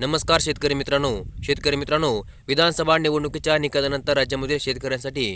नमस्कार शेतकरी मित्रांनो. शेतकरी मित्रांनो विधानसभा निवडणुकीच्या निकालानंतर राज्यामध्ये शेतकऱ्यांसाठी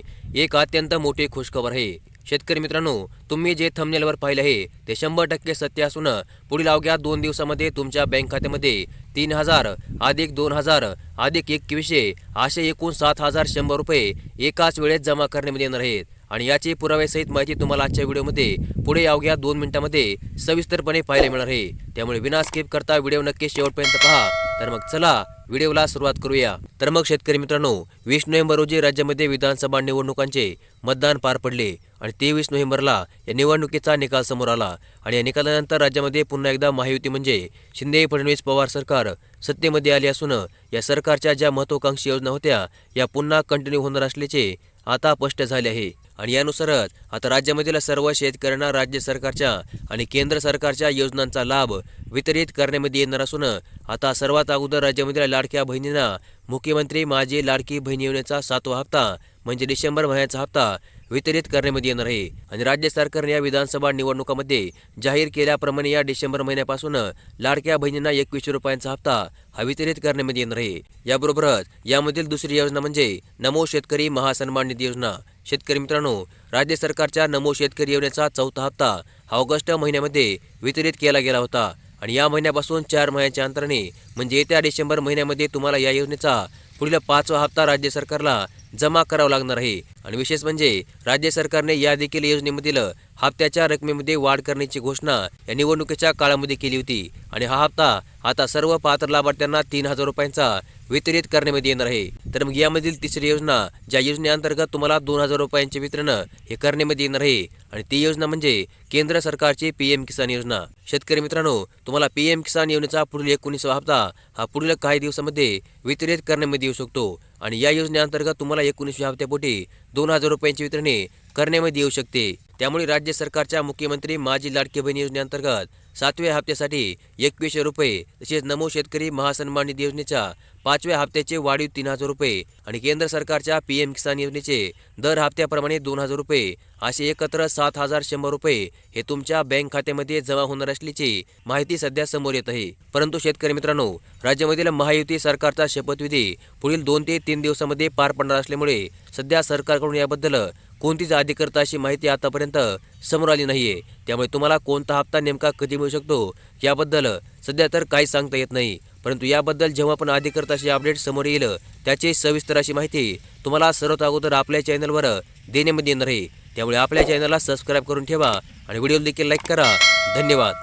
एक अत्यंत मोठी खुशखबर आहे. शेतकरी मित्रांनो तुम्ही जे थंबनेलवर पाहिले आहे ते शंभर टक्के सत्य असून पुढील अवघ्या दोन दिवसामध्ये तुमच्या बँक खात्यामध्ये तीन हजार अधिक दोन हजार अधिक एकवीसशे असे एकूण सात हजार शंभर रुपये एकाच वेळेत जमा करण्यामध्ये येणार आहेत. आणि याचे पुराव्यासहित माहिती तुम्हाला आजच्या व्हिडिओमध्ये पुढे अवघ्या दोन मिनिटांमध्ये सविस्तरपणे पाहायला मिळणार आहे. त्यामुळे विना स्किप करता व्हिडिओ नक्की शेवटपर्यंत पहा. तर मग चला व्हिडिओला सुरुवात करूया. तर मग शेतकरी मित्रांनो वीस नोव्हेंबर रोजी राज्यामध्ये विधानसभा निवडणुकांचे मतदान पार पडले आणि तेवीस नोव्हेंबरला या निवडणुकीचा निकाल समोर आला. आणि या निकालानंतर राज्यामध्ये पुन्हा एकदा महायुती म्हणजे शिंदे फडणवीस पवार सरकार सत्तेमध्ये आले असून या सरकारच्या ज्या महत्वाकांक्षी योजना होत्या या पुन्हा कंटिन्यू होणार असल्याचे आता स्पष्ट झाले आहे. आणि यानुसारच आता राज्यामधील सर्व शेतकऱ्यांना राज्य सरकारच्या आणि केंद्र सरकारच्या योजनांचा लाभ वितरित करण्यामध्ये येणार असून आता सर्वात अगोदर राज्यामधील लाडक्या बहिणींना मुख्यमंत्री माझी लाडकी बहीण योजनेचा सातवा हप्ता म्हणजे डिसेंबर महिन्याचा हप्ता वितरित करण्यामध्ये येणार आहे. आणि राज्य सरकारने या विधानसभा निवडणुकामध्ये जाहीर केल्याप्रमाणे या डिसेंबर महिन्यापासून लाडक्या बहिणींना एकवीसशे रुपयांचा हप्ता हा वितरित करण्यामध्ये येणार आहे. याबरोबरच यामधील दुसरी योजना म्हणजे नमो शेतकरी महासन्मान निधी योजना. शेतकरी मित्रांनो राज्य सरकारच्या नमो शेतकरी योजनेचा चौथा हप्ता हा ऑगस्ट महिन्यामध्ये वितरित केला गेला होता. आणि या महिन्यापासून चार महिन्याच्या अंतराने म्हणजे येत्या डिसेंबर महिन्यामध्ये तुम्हाला या योजनेचा पुढील पाचवा हप्ता राज्य सरकारला जमा करावा लागणार आहे. आणि विशेष म्हणजे राज्य सरकारने या देखील योजनेमधील हप्त्याच्या रकमेमध्ये वाढ करण्याची घोषणा या निवडणुकीच्या काळामध्ये केली होती. आणि हा हप्ता आता सर्व पात्र लाभार्थ्यांना तीन हजार रुपयांचा वितरित करण्यामध्ये येणार आहे. तर मग यामधील तिसरी योजना ज्या योजनेअंतर्गत तुम्हाला दोन हजार रुपयांचे वितरण हे करण्यामध्ये येणार आहे. आणि ती योजना म्हणजे केंद्र सरकारची पीएम किसान योजना. शेतकरी मित्रांनो तुम्हाला पीएम किसान योजनेचा पुढील एकोणीसवा हप्ता हा पुढील काही दिवसामध्ये वितरित करण्यामध्ये शकतो. आणि या योजनेअंतर्गत तुम्हाला एकोणीसव्या हप्त्यापोटी दोन हजार रुपयांची वितरणे करण्यामध्ये येऊ शकते. त्यामुळे राज्य सरकारच्या मुख्यमंत्री माझी लाडकी बहीण योजनेअंतर्गत सातव्या हप्त्यासाठी एकवीसशे रुपये तसेच नमो शेतकरी महासन्मान निधी योजनेच्या पाचव्या हप्त्याचे वाढीव तीन हजार रुपये आणि केंद्र सरकारच्या पी एम किसान योजनेचे दर हप्त्याप्रमाणे दोन हजार रुपये असे एकत्र सात हजार शंभर रुपये हे तुमच्या बँक खात्यामध्ये जमा होणार असल्याची माहिती सध्या समोर येत आहे. परंतु शेतकरी मित्रांनो राज्यामधील महायुती सरकारचा शपथविधी पुढील दोन ते तीन दिवसामध्ये पार पडणार असल्यामुळे सध्या सरकारकडून याबद्दल कोणतीच अधिकृत अशी माहिती आतापर्यंत समोर आली नाहीये. त्यामुळे तुम्हाला कोणता हप्ता नेमका कधी मिळू शकतो. याबद्दल सध्या तर काही सांगता येत नाही. परंतु याबद्दल जेव्हा पण अधिकृत अपडेट समोर येईल त्याची सविस्तर अशी माहिती तुम्हाला सर्वात अगोदर आपल्या चॅनलवर देण्यामध्ये येणार आहे. त्यामुळे आपल्या चॅनलला सबस्क्राईब करून ठेवा आणि व्हिडिओ देखील लाईक करा. धन्यवाद.